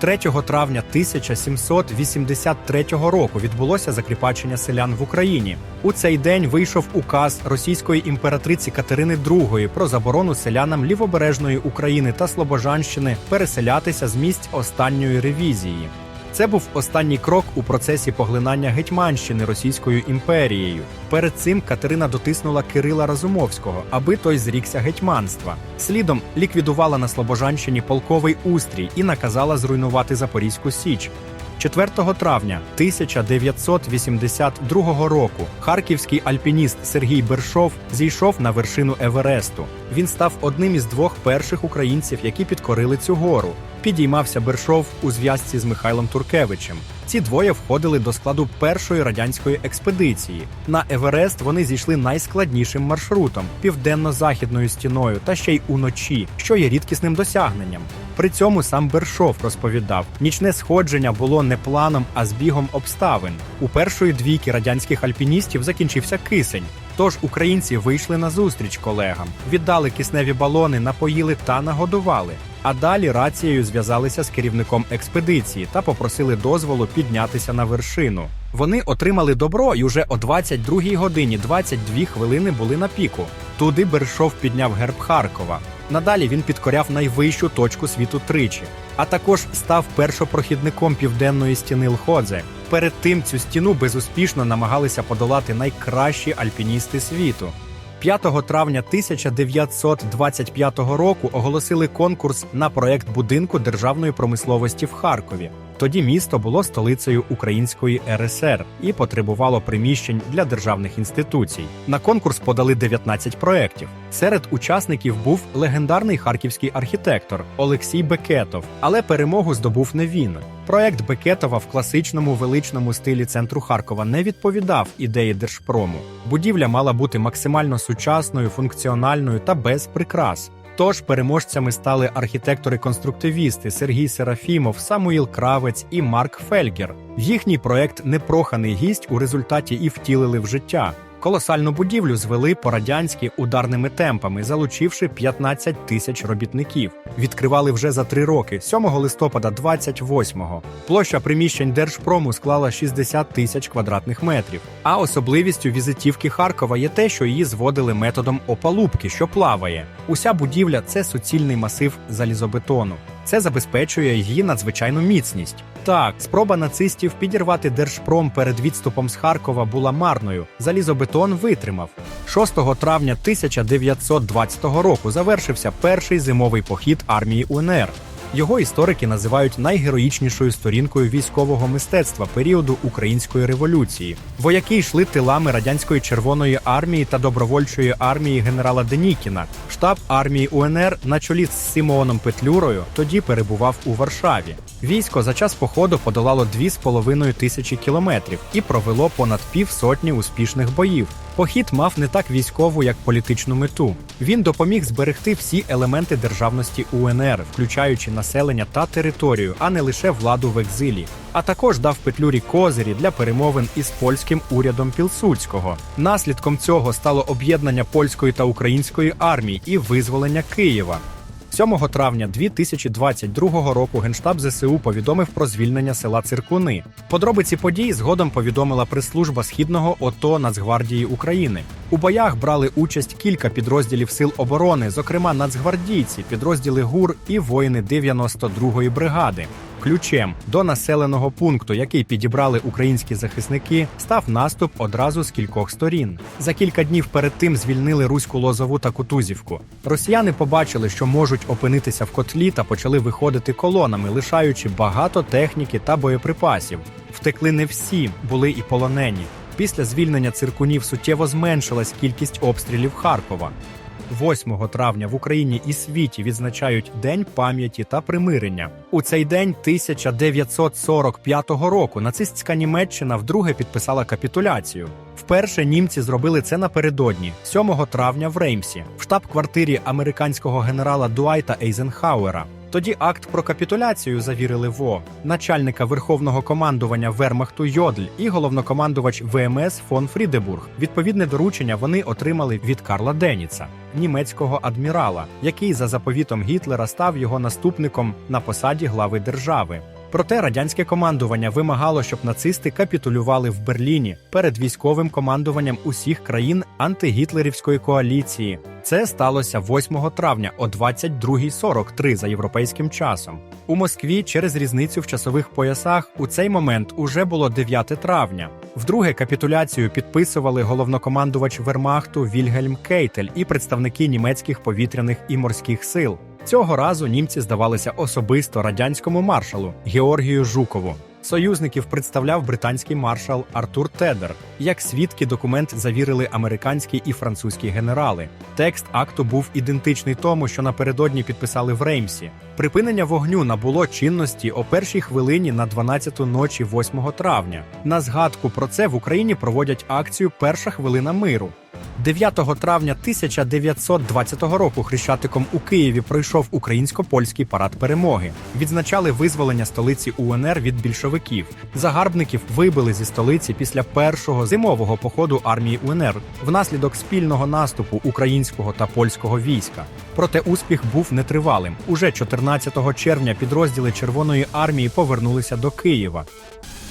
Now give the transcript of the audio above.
3 травня 1783 року відбулося закріпачення селян в Україні. У цей день вийшов указ російської імператриці Катерини II про заборону селянам лівобережної України та Слобожанщини переселятися з місць останньої ревізії. Це був останній крок у процесі поглинання Гетьманщини Російською імперією. Перед цим Катерина дотиснула Кирила Разумовського, аби той зрікся гетьманства. Слідом ліквідувала на Слобожанщині полковий устрій і наказала зруйнувати Запорізьку Січ. 4 травня 1982 року харківський альпініст Сергій Бершов зійшов на вершину Евересту. Він став одним із двох перших українців, які підкорили цю гору. Підіймався Бершов у зв'язці з Михайлом Туркевичем. Ці двоє входили до складу першої радянської експедиції. На Еверест вони зійшли найскладнішим маршрутом південно-західною стіною та ще й уночі, що є рідкісним досягненням. При цьому сам Бершов розповідав: нічне сходження було не планом, а збігом обставин. У першої двійки радянських альпіністів закінчився кисень. Тож українці вийшли на зустріч колегам, віддали кисневі балони, напоїли та нагодували. А далі рацією зв'язалися з керівником експедиції та попросили дозволу піднятися на вершину. Вони отримали добро і уже о 22 годині 22 хвилини були на піку. Туди Бершов підняв герб Харкова. Надалі він підкоряв найвищу точку світу тричі, а також став першопрохідником південної стіни Лходзе. Перед тим цю стіну безуспішно намагалися подолати найкращі альпіністи світу. 5 травня 1925 року оголосили конкурс на проект будинку державної промисловості в Харкові. Тоді місто було столицею Української РСР і потребувало приміщень для державних інституцій. На конкурс подали 19 проєктів. Серед учасників був легендарний харківський архітектор Олексій Бекетов, але перемогу здобув не він. Проект Бекетова в класичному величному стилі центру Харкова не відповідав ідеї Держпрому. Будівля мала бути максимально сучасною, функціональною та без прикрас. Тож переможцями стали архітектори-конструктивісти Сергій Серафімов, Самуїл Кравець і Марк Фельгер. Їхній проект непроханий гість у результаті і втілили в життя. Колосальну будівлю звели по-радянськи ударними темпами, залучивши 15 тисяч робітників. Відкривали вже за три роки, 7 листопада 28-го. Площа приміщень Держпрому склала 60 тисяч квадратних метрів. А особливістю візитівки Харкова є те, що її зводили методом опалубки, що плаває. Уся будівля це суцільний масив залізобетону. Це забезпечує її надзвичайну міцність. Так, спроба нацистів підірвати Держпром перед відступом з Харкова була марною. Залізобетон витримав. 6 травня 1920 року завершився перший зимовий похід армії УНР. Його історики називають найгероїчнішою сторінкою військового мистецтва періоду української революції. Вояки йшли тилами радянської Червоної армії та добровольчої армії генерала Денікіна. Штаб армії УНР на чолі з Симоном Петлюрою тоді перебував у Варшаві. Військо за час походу подолало 2,5 тисячі кілометрів і провело понад півсотні успішних боїв. Похід мав не так військову, як політичну мету. Він допоміг зберегти всі елементи державності УНР, включаючи населення та територію, а не лише владу в екзилі. А також дав Петлюрі козирі для перемовин із польським урядом Пілсудського. Наслідком цього стало об'єднання польської та української армії і визволення Києва. 7 травня 2022 року Генштаб ЗСУ повідомив про звільнення села Циркуни. Подробиці подій згодом повідомила прес-служба Східного ОТО Нацгвардії України. У боях брали участь кілька підрозділів сил оборони, зокрема нацгвардійці, підрозділи ГУР і воїни 92-ї бригади. Ключем до населеного пункту, який підібрали українські захисники, став наступ одразу з кількох сторін. За кілька днів перед тим звільнили Руську Лозову та Кутузівку. Росіяни побачили, що можуть опинитися в котлі та почали виходити колонами, лишаючи багато техніки та боєприпасів. Втекли не всі, були і полонені. Після звільнення циркунів суттєво зменшилась кількість обстрілів Харкова. 8 травня в Україні і світі відзначають День пам'яті та примирення. У цей день 1945 року нацистська Німеччина вдруге підписала капітуляцію. Вперше німці зробили це напередодні, 7 травня в Реймсі, в штаб-квартирі американського генерала Дуайта Ейзенхауера. Тоді акт про капітуляцію завірили ВО, начальника верховного командування Вермахту Йодль і головнокомандувач ВМС фон Фрідебург. Відповідне доручення вони отримали від Карла Деніца, німецького адмірала, який за заповітом Гітлера став його наступником на посаді глави держави. Проте радянське командування вимагало, щоб нацисти капітулювали в Берліні перед військовим командуванням усіх країн антигітлерівської коаліції. Це сталося 8 травня о 22.43 за європейським часом. У Москві через різницю в часових поясах у цей момент уже було 9 травня. Вдруге капітуляцію підписували головнокомандувач Вермахту Вільгельм Кейтель і представники німецьких повітряних і морських сил. Цього разу німці здавалися особисто радянському маршалу Георгію Жукову. Союзників представляв британський маршал Артур Тедер. Як свідки документ завірили американські і французькі генерали. Текст акту був ідентичний тому, що напередодні підписали в Реймсі. Припинення вогню набуло чинності о першій хвилині на 12-ту ночі 8 травня. На згадку про це в Україні проводять акцію Перша хвилина миру. 9 травня 1920 року Хрещатиком у Києві пройшов українсько-польський парад перемоги. Відзначали визволення столиці УНР від більшовиків. Загарбників вибили зі столиці після першого зимового походу армії УНР внаслідок спільного наступу українського та польського війська. Проте успіх був нетривалим. Уже 14 червня підрозділи Червоної армії повернулися до Києва.